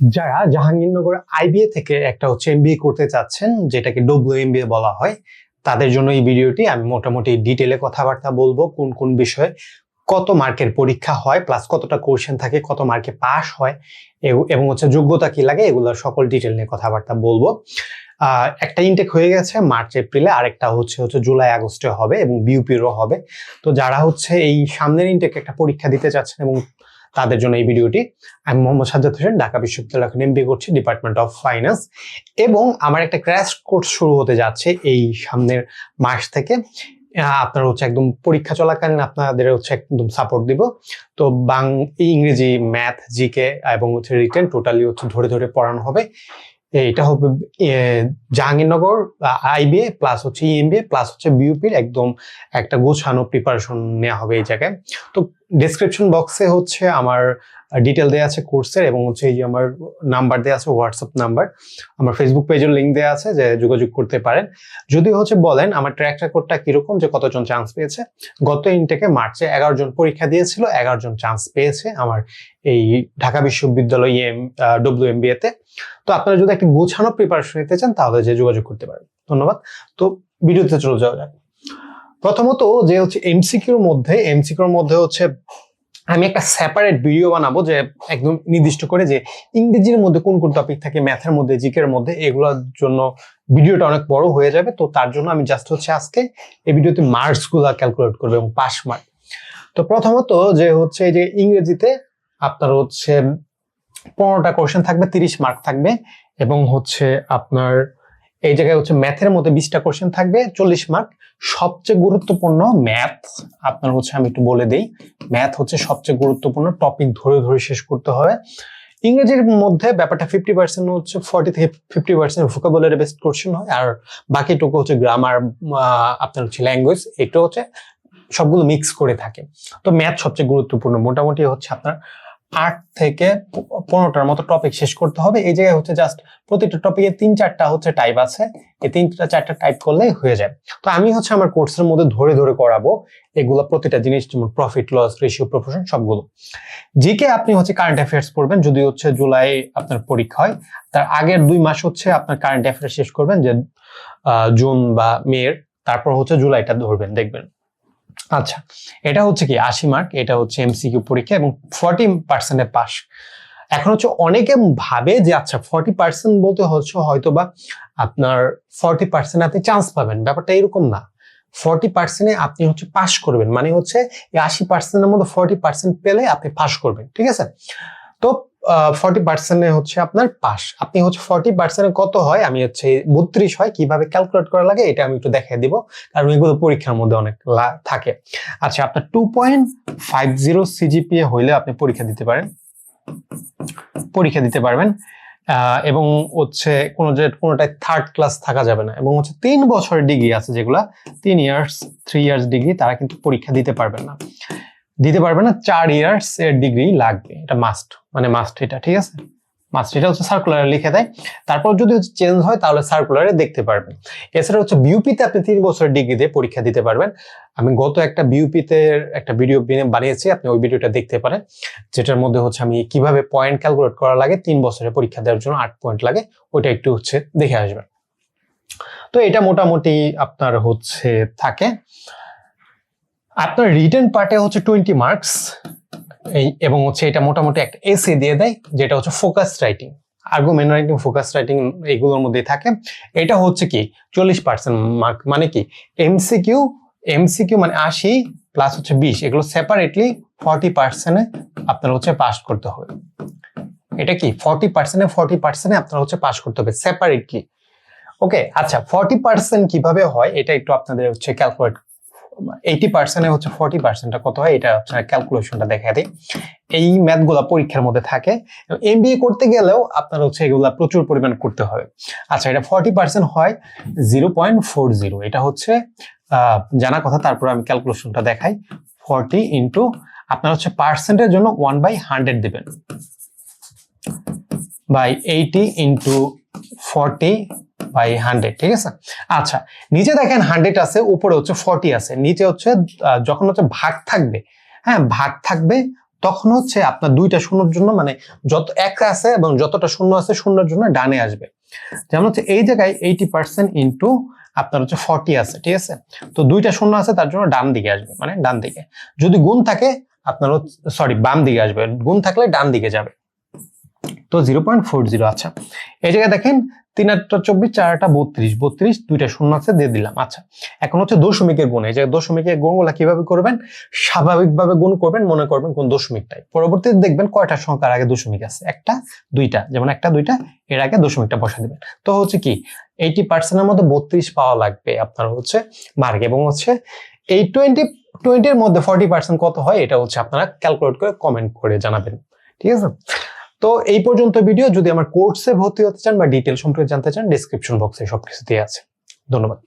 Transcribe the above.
যারা জাহাঙ্গীরনগর আইবিএ থেকে একটা হচ্ছে এমবিএ করতে চাচ্ছেন, যেটাকে ডব্লিউ এমবিএ বলা হয়, তাদের জন্য এই ভিডিওটি আমি মোটামুটি ডিটেলে কথাবার্তা বলব, কোন কোন বিষয়ে কত মার্কের পরীক্ষা হয় প্লাস কতটা কোশ্চেন থাকে, কত মার্কে পাস হয় এবং হচ্ছে যোগ্যতা কি লাগে এগুলোর সকল ডিটেল নিয়ে কথাবার্তা বলব। একটা ইনটেক হয়ে গেছে মার্চ এপ্রিলে আরেকটা হচ্ছে হচ্ছে জুলাই আগস্টে হবে এবং বিউপিরও হবে। তো যারা হচ্ছে এই সামনের ইনটেক একটা পরীক্ষা দিতে চাচ্ছেন এবং তাদের জন্য এই ভিডিওটি। আমি মোহাম্মদ সাজ্জাদ হোসেন, ঢাকা বিশ্ববিদ্যালয় এখন বি করছি ডিপার্টমেন্ট অফ ফাইন্যান্স এবং আমার একটা ক্র্যাশ কোর্স শুরু হতে যাচ্ছে এই সামনের মাস থেকে। আপনার হচ্ছে একদম পরীক্ষা চলাকালীন আপনাদের হচ্ছে একদম সাপোর্ট দিব। তো বাং ইংরেজি ম্যাথ জিকে এবং হচ্ছে রিটেন টোটালি হচ্ছে ধরে ধরে পড়ানো হবে। এটা হবে জাহাঙ্গীরনগর আইবিএ প্লাস হচ্ছে ইএমবিএ প্লাস হচ্ছে বিউপির একদম একটা গোছানো প্রিপারেশন নেওয়া হবে এই জায়গায়। তো ডেসক্রিপশন বক্সে হচ্ছে আমার ডিটেল দেওয়া আছে কোর্সের এবং হচ্ছে এই যে আমার নাম্বার দেওয়া আছে হোয়াটসঅ্যাপ নাম্বার আমার ফেসবুক পেজের লিঙ্ক দেওয়া আছে যে যোগাযোগ করতে পারেন। যদি হচ্ছে বলেন, আমার ট্র্যাক রেকর্ডটা কীরকম, যে কতজন চান্স পেয়েছে। গত ইনটেকে মার্চে এগারো জন পরীক্ষা দিয়েছিল, এগারো জন চান্স পেয়েছে আমার এই ঢাকা বিশ্ববিদ্যালয় এম ডব্লিউ এম তে। তো আপনারা যদি একটা গোছানো প্রিপারেশন নিতে চান, তাহলে যে যোগাযোগ করতে পারেন। ধন্যবাদ। তো ভিডিওতে চলে যাওয়া যাক। প্রথমত যে হচ্ছে এমসিকিউর মধ্যে এমসিকিউর মধ্যে হচ্ছে আমি একটা সেপারেট ভিডিও বানাবো যে একদম নির্দিষ্ট করে যে ইংরেজির মধ্যে কোন কোন টপিক থাকে ম্যাথের মধ্যে জিকের মধ্যে, এগুলোর জন্য ভিডিওটা অনেক বড় হয়ে যাবে। তো তার জন্য আমি জাস্ট হচ্ছে আজকে এই ভিডিওতে মার্কসগুলা ক্যালকুলেট করব এবং পাস মার্ক তো প্রথমত যে হচ্ছে এই যে ইংরেজিতে আপনার হচ্ছে পনেরোটা কোশ্চেন থাকবে, তিরিশ মার্ক থাকবে এবং হচ্ছে আপনার এই জায়গায় হচ্ছে ম্যাথের মধ্যে বিশটা কোশ্চেন থাকবে, চল্লিশ মার্ক সবচেয়ে গুরুত্বপূর্ণ ম্যাথ, আপনার হচ্ছে আমি একটু বলে দিই, ম্যাথ হচ্ছে সবচেয়ে গুরুত্বপূর্ণ টপিক ধরে ধরে শেষ করতে হবে। ইংরেজির মধ্যে ব্যাপারটা ফিফটি পার্সেন্ট হচ্ছে ফর্টি থেকে fifty percent vocabulary based question হয়, আর বাকিটুকু হচ্ছে গ্রামার আপনার হচ্ছে ল্যাঙ্গুয়েজ এটা হচ্ছে সবগুলো মিক্স করে থাকে। তো ম্যাথ সবচেয়ে গুরুত্বপূর্ণ। মোটামুটি হচ্ছে আপনার আট থেকে পনেরোটার মতো টপিক শেষ করতে হবে। এই জায়গায় হচ্ছে জাস্ট প্রতিটা টপিকে তিন চারটা হচ্ছে টাইপ আছে। এই তিনটা চারটা টাইপ করলেই হয়ে যায়। তো আমি হচ্ছে আমার কোর্সের মধ্যে ধরে ধরে করাবো এগুলো প্রতিটা জিনিস, যেমন প্রফিট লস রেশিও প্রফেশন সবগুলো। জিকে আপনি হচ্ছে কারেন্ট অ্যাফেয়ার্স পড়বেন, যদি হচ্ছে জুলাই আপনার পরীক্ষা হয়। তার আগের দুই মাস হচ্ছে আপনার কারেন্ট অ্যাফেয়ার্স শেষ করবেন, যে জুন বা মের। তারপর হচ্ছে জুলাইটা ধরবেন, দেখবেন। আচ্ছা এটা হচ্ছে কি আশি মার্ক এটা হচ্ছে এমসিকিউ পরীক্ষা এবং ফর্টি পার্সেন্টে পাস এখন হচ্ছে অনেকে ভাবে যে আচ্ছা ফর্টি পার্সেন্ট বলতে হচ্ছে হয়তো বা আপনার ফর্টি পার্সেন্ট আপনি চান্স পাবেন। ব্যাপারটা এরকম না। ফর্টি পার্সেন্টে আপনি হচ্ছে পাস করবেন। মানে হচ্ছে এই আশি পার্সেন্টের মধ্যে ফর্টি পার্সেন্ট পেলে আপনি পাস করবেন। ঠিক আছে? তো ফর্টি পার্সেন্টে হচ্ছে আপনার পাস আপনি হচ্ছে ফর্টি পার্সেন্টে কত হয়? আমি হচ্ছে বত্রিশ হয়। কীভাবে ক্যালকুলেট করা লাগে এটা আমি একটু দেখিয়ে দিব। কারণ এগুলো পরীক্ষার মধ্যে অনেক থাকে। আচ্ছা আপনার two point five zero CGPA হইলে আপনি পরীক্ষা দিতে পারেন। পরীক্ষা দিতে পারবেন। এবং হচ্ছে কোনো যে কোনোটায় থার্ড ক্লাস থাকা যাবে না। এবং হচ্ছে তিন বছরের ডিগ্রি আছে যেগুলা। তিন ইয়ার্স থ্রি ইয়ার্স ডিগ্রি তারা কিন্তু পরীক্ষা দিতে পারবেন না। দিতে পারবে না, চার ইয়ার্স এর ডিগ্রি লাগবে। এটা মাস্ট মানে মাস্ট এটা, ঠিক আছে? মাস্ট এটা হচ্ছে সার্কুলারে লিখে দেয়। তারপর যদি হচ্ছে চেঞ্জ হয়, তাহলে সার্কুলারে দেখতে পারবেন। এছাড়া হচ্ছে বিউপিতে আপনি তিন বছরের ডিগ্রি দিয়ে পরীক্ষা দিতে পারবেন। আমি গত একটা বিউপিতে একটা ভিডিও বানিয়েছি, আপনি ওই ভিডিওটা দেখতে পারেন। যেটার মধ্যে হচ্ছে আমি কীভাবে পয়েন্ট ক্যালকুলেট করা লাগে, তিন বছরের পরীক্ষা দেওয়ার জন্য আট পয়েন্ট লাগে, ওইটা একটু হচ্ছে দেখে আসবেন। তো এটা মোটামুটি আপনার হচ্ছে থাকে। আপনার রিটেন পার্টে হচ্ছে টোয়েন্টি মার্কস এবং হচ্ছে এটা মোটামুটি একটা এসে দিয়ে দেয়, যেটা হচ্ছে focus writing argument writing focus writing এগুলোর মধ্যে থাকে। এটা হচ্ছে কি? চল্লিশ পার্সেন্ট মার্ক মানে কি? এমসিকিউ এমসিকিউ মানে আশি প্লাস হচ্ছে বিশ। এগুলো সেপারেটলি ফর্টি পার্সেন্টে আপনার হচ্ছে পাস করতে হবে। এটা কি? ফর্টি পার্সেন্টে ফর্টি পার্সেন্টে আপনার হচ্ছে পাস করতে হবে সেপারেটলি ওকে আচ্ছা ফর্টি পার্সেন্ট কীভাবে হয়? এটা একটু আপনাদের হচ্ছে ক্যালকুলেট এইটি পার্সেন্টে হচ্ছে ফর্টি পার্সেন্টটা কত হয়? এটা আপনার ক্যালকুলেশনটা দেখা দিই। এই ম্যাথগুলা পরীক্ষার মধ্যে থাকে। এমবিএ করতে গেলেও আপনার হচ্ছে এগুলা প্রচুর পরিমাণ করতে হবে। আচ্ছা এটা ফর্টি পার্সেন্ট হয় জিরো পয়েন্ট ফোর জিরো এটা হচ্ছে জানা কথা, তারপর আমি ক্যালকুলেশনটা দেখাই। ফর্টি ইন্টু আপনার হচ্ছে পার্সেন্টের জন্য ওয়ান বাই হান্ড্রেড দেবেন। By eighty into forty by hundred ঠিক আছে? আচ্ছা নিচে দেখেন হান্ড্রেড আছে, উপরে হচ্ছে ফর্টি আছে। নিচে হচ্ছে যখন হচ্ছে ভাগ থাকবে হ্যাঁ ভাগ থাকবে, তখন হচ্ছে আপনার দুইটা শূন্যর জন্য মানে যত এক আছে এবং যতটা শূন্য আছে, শূন্যের জন্য ডানে আসবে। যেমন হচ্ছে এই জায়গায় এইটি পার্সেন্ট ইন্টু আপনার হচ্ছে ফর্টি আছে, ঠিক আছে? তো দুইটা শূন্য আছে, তার জন্য ডান দিকে আসবে মানে ডান দিকে। যদি গুণ থাকে, আপনার সরি বাম দিকে আসবে। গুণ থাকলে ডান দিকে যাবে। তো জিরো পয়েন্ট ফোর জিরো আচ্ছা। এই জায়গায় দেখেন, তিন আটটা চব্বিশ, চার আটটা বত্রিশ বত্রিশ, দুইটা শূন্য আছে, দিয়ে দিলাম আচ্ছা। এখন হচ্ছে দশমিকের গুণ, এই জায়গায় দশমিকের গুণগুলা কীভাবে করবেন? স্বাভাবিকভাবে গুণ করবেন, মনে করবেন কোন দশমিকটাই পরবর্তীতে দেখবেন কয়টা সংখ্যার আগে দশমিক আছে? একটা, দুইটা, যেমন একটা, দুইটা, এর আগে দশমিকটা বসা দিবেন। তো হচ্ছে কি, এইটি পার্সেন্টের মধ্যে বত্রিশ পাওয়া লাগবে আপনার হচ্ছে মার্ক এবং হচ্ছে এই টোয়েন্টি টোয়েন্টির মধ্যে ফর্টি পার্সেন্ট কত হয়, এটা হচ্ছে আপনারা ক্যালকুলেট করে কমেন্ট করে জানাবেন। ঠিক আছে? তো এই পর্যন্ত ভিডিও যদি আমার কোর্সে ভর্তি হতে চান বা ডিটেল সম্পর্কে জানতে চান ডিসক্রিপশন বক্সে সবকিছু দিয়ে আছে। ধন্যবাদ।